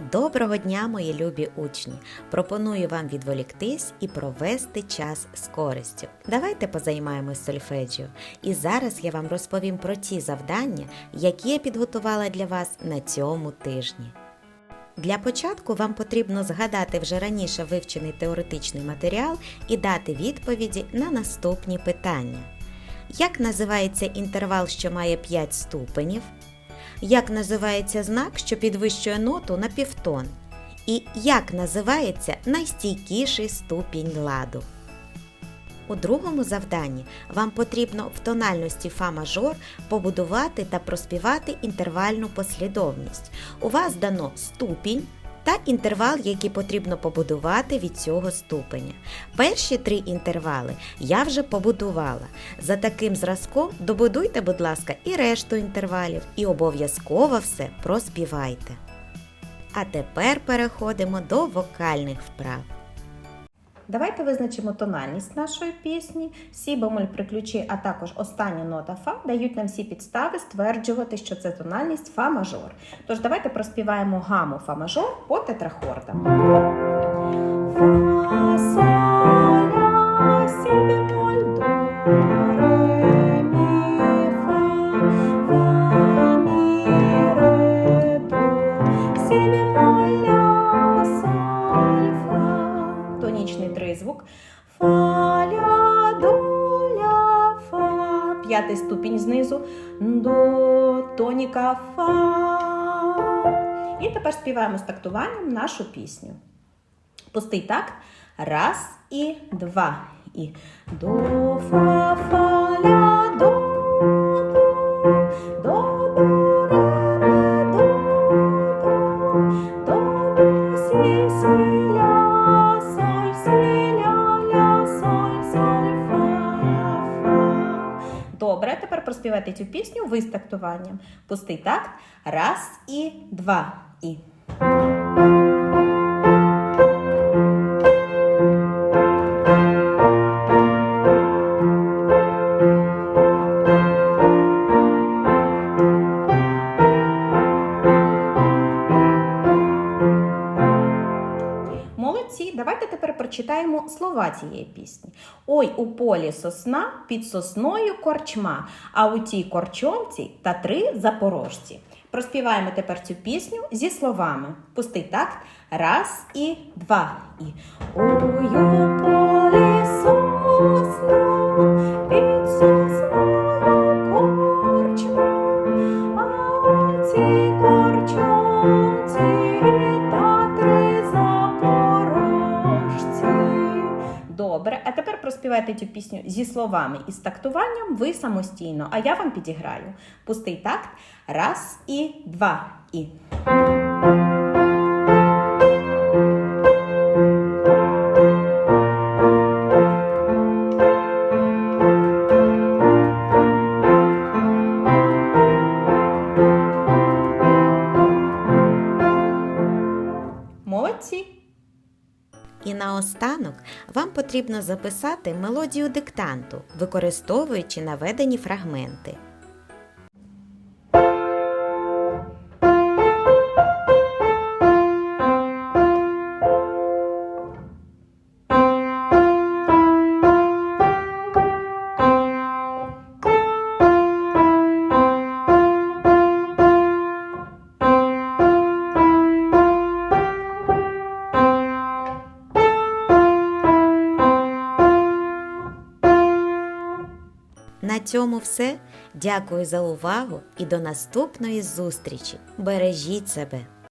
Доброго дня, мої любі учні! Пропоную вам відволіктись і провести час з користю. Давайте позаймаємось сольфеджіо. І зараз я вам розповім про ті завдання, які я підготувала для вас на цьому тижні. Для початку вам потрібно згадати вже раніше вивчений теоретичний матеріал і дати відповіді на наступні питання. Як називається інтервал, що має 5 ступенів? Як називається знак, що підвищує ноту на півтон? І як називається найстійкіший ступінь ладу? У другому завданні вам потрібно в тональності фа мажор побудувати та проспівати інтервальну послідовність. У вас дано ступінь та інтервал, який потрібно побудувати від цього ступеня. Перші три інтервали я вже побудувала. За таким зразком добудуйте, будь ласка, і решту інтервалів, і обов'язково все проспівайте. А тепер переходимо до вокальних вправ. Давайте визначимо тональність нашої пісні. Сі бемоль при ключі, а також остання нота фа дають нам всі підстави стверджувати, що це тональність фа мажор. Тож давайте проспіваємо гаму фа мажор по тетрахордам. П'ятий ступінь знизу. До, тоніка, фа. І тепер співаємо з тактуванням нашу пісню. Пустий такт. Раз і два. І до, фа, фа, ля, до, до, до, до, ре, до, до, до, до, сі, сі, ля, Добре, тепер проспівайте цю пісню ви з тактуванням. Пустий такт. Раз і два. І. Молодці, давайте тепер прочитаємо слова цієї пісні. Ой, у полі сосна, під сосною корчма, а у тій корчомці та три запорожці. Проспіваємо тепер цю пісню зі словами. Пустий такт. Раз і два. І Ой, у полі сосна, під сосною корчма, а у цій Добре, а тепер проспівайте цю пісню зі словами і з тактуванням ви самостійно, а я вам підіграю. Пустий такт. Раз і два. І. Молодці. І наостанок вам потрібно записати мелодію диктанту, використовуючи наведені фрагменти. На цьому все. Дякую за увагу і до наступної зустрічі. Бережіть себе!